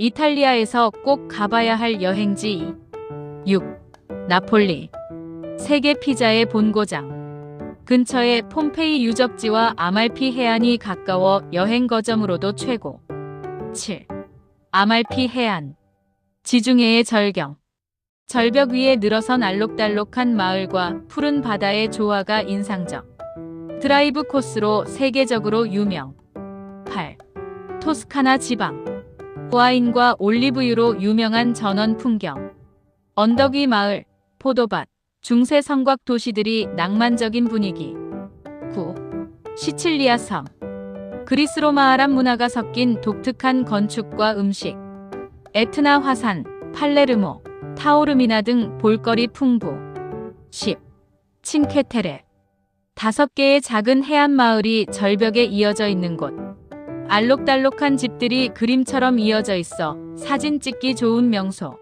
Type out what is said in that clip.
이탈리아에서 꼭 가봐야 할 여행지 6. 나폴리. 세계 피자의 본고장. 근처에 폼페이 유적지와 아말피 해안이 가까워 여행 거점으로도 최고. 7. 아말피 해안. 지중해의 절경. 절벽 위에 늘어선 알록달록한 마을과 푸른 바다의 조화가 인상적. 드라이브 코스로 세계적으로 유명. 8. 토스카나 지방 와인과 올리브유로 유명한 전원 풍경. 언덕 위 마을, 포도밭, 중세 성곽 도시들이 낭만적인 분위기. 9. 시칠리아 섬. 그리스 로마 아랍 문화가 섞인 독특한 건축과 음식. 에트나 화산, 팔레르모, 타오르미나 등 볼거리 풍부. 10. 칭케테레. 다섯 개의 작은 해안 마을이 절벽에 이어져 있는 곳 알록달록한 집들이 그림처럼 이어져 있어 사진 찍기 좋은 명소